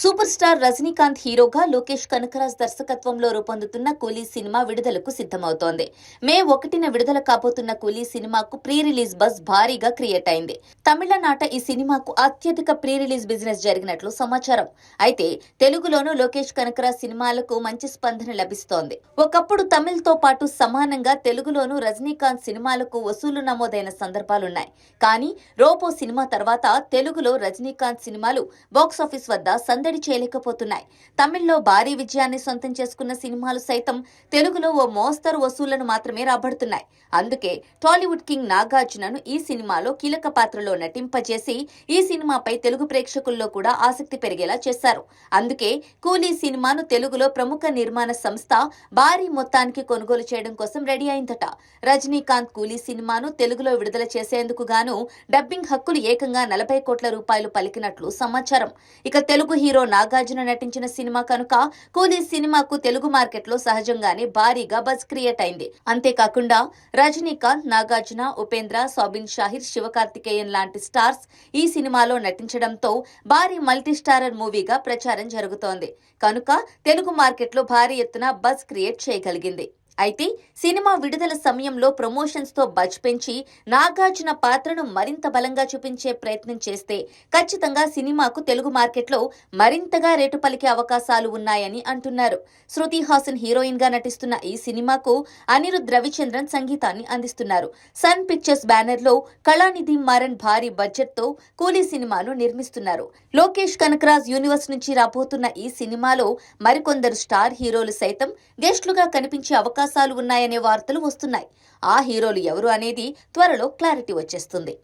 Super star Rajinikanth హీరోగా లోకేష్ కనకరాజ్ దర్శకత్వంలో రూపొందుతున్న కూలీ సినిమా విడుదలకు సిద్ధమవుతోంది. మే ఒకటిన విడుదల కాబోతున్న కూలీ సినిమాకు ప్రీ రిలీజ్ బస్ భారీగా క్రియేట్ అయింది. తమిళనాట ఈ సినిమాకు అత్యధిక ప్రీ రిలీజ్ బిజినెస్ జరిగినట్లు సమాచారం. అయితే తెలుగులోనూ లోకేష్ కనకరాజ్ సినిమాలకు మంచి స్పందన లభిస్తోంది. ఒకప్పుడు తమిళ్తో పాటు సమానంగా తెలుగులోనూ రజనీకాంత్ సినిమాలకు వసూలు నమోదైన సందర్భాలున్నాయి. కానీ రోబో సినిమా తర్వాత తెలుగులో రజనీకాంత్ సినిమాలు బాక్సాఫీస్ వద్ద సందడి చేయలేకపోతున్నాయి. తమిళ్ళో భారీ విజయాన్ని సొంతం చేసుకున్న సినిమాలు సైతం తెలుగులో ఓ మోస్తరు వసూళ్ళను మాత్రమే రాబడుతున్నాయి. అందుకే టాలీవుడ్ కింగ్ నాగార్జునను ఈ సినిమాలో కీలక పాత్రలో నటింపజేసి ఈ సినిమాపై తెలుగు ప్రేక్షకుల్లో కూడా ఆసక్తి పెరిగేలా చేశారు. అందుకే కూలీ సినిమాను తెలుగులో ప్రముఖ నిర్మాణ సంస్థ భారీ మొత్తానికి కొనుగోలు చేయడం కోసం రెడీ అయిందట. రజనీకాంత్ కూలీ సినిమాను తెలుగులో విడుదల చేసేందుకు గాను డబ్బింగ్ హక్కులు ఏకంగా నలభై కోట్ల రూపాయలు పలికినట్లు సమాచారం. ఇక తెలుగు హీరో నాగార్జున నటించిన సినిమా కనుక కూలీ సినిమాకు తెలుగు మార్కెట్లో సహజంగానే భారీగా బజ్ క్రియేట్ అయింది. అంతేకాకుండా రజనీకాంత్ నాగార్జున ఉపేంద్ర సాబిన్ షాహిర్ శివకార్తికేయన్ లాంటి స్టార్స్ ఈ సినిమాలో నటించడంతో భారీ మల్టీ స్టారర్ మూవీగా ప్రచారం జరుగుతోంది. కనుక తెలుగు మార్కెట్లో భారీ ఎత్తున బజ్ క్రియేట్ చేయగలిగింది. అయితే సినిమా విడుదల సమయంలో ప్రమోషన్స్తో బజ్ పెంచి నాగార్జున పాత్రను మరింత బలంగా చూపించే ప్రయత్నం చేస్తే ఖచ్చితంగా సినిమాకు తెలుగు మార్కెట్లో మరింతగా రేటు పలికే అవకాశాలు ఉన్నాయని అంటున్నారు. శృతి హాసన్ హీరోయిన్గా నటిస్తున్న ఈ సినిమాకు అనిరుద్ రవిచంద్రన్ సంగీతాన్ని అందిస్తున్నారు. సన్ పిక్చర్స్ బ్యానర్లో కళానిధి మారన్ భారీ బడ్జెట్తో కూలీ సినిమాను నిర్మిస్తున్నారు. లోకేష్ కనకరాజ్ యూనివర్స్ నుంచి రాబోతున్న ఈ సినిమాలో మరికొందరు స్టార్ హీరోలు సైతం గెస్ట్లుగా కనిపించే అవకాశం అవకాశాలు ఉన్నాయనే వార్తలు వస్తున్నాయి. ఆ హీరోలు ఎవరు అనేది త్వరలో క్లారిటీ వచ్చేస్తుంది.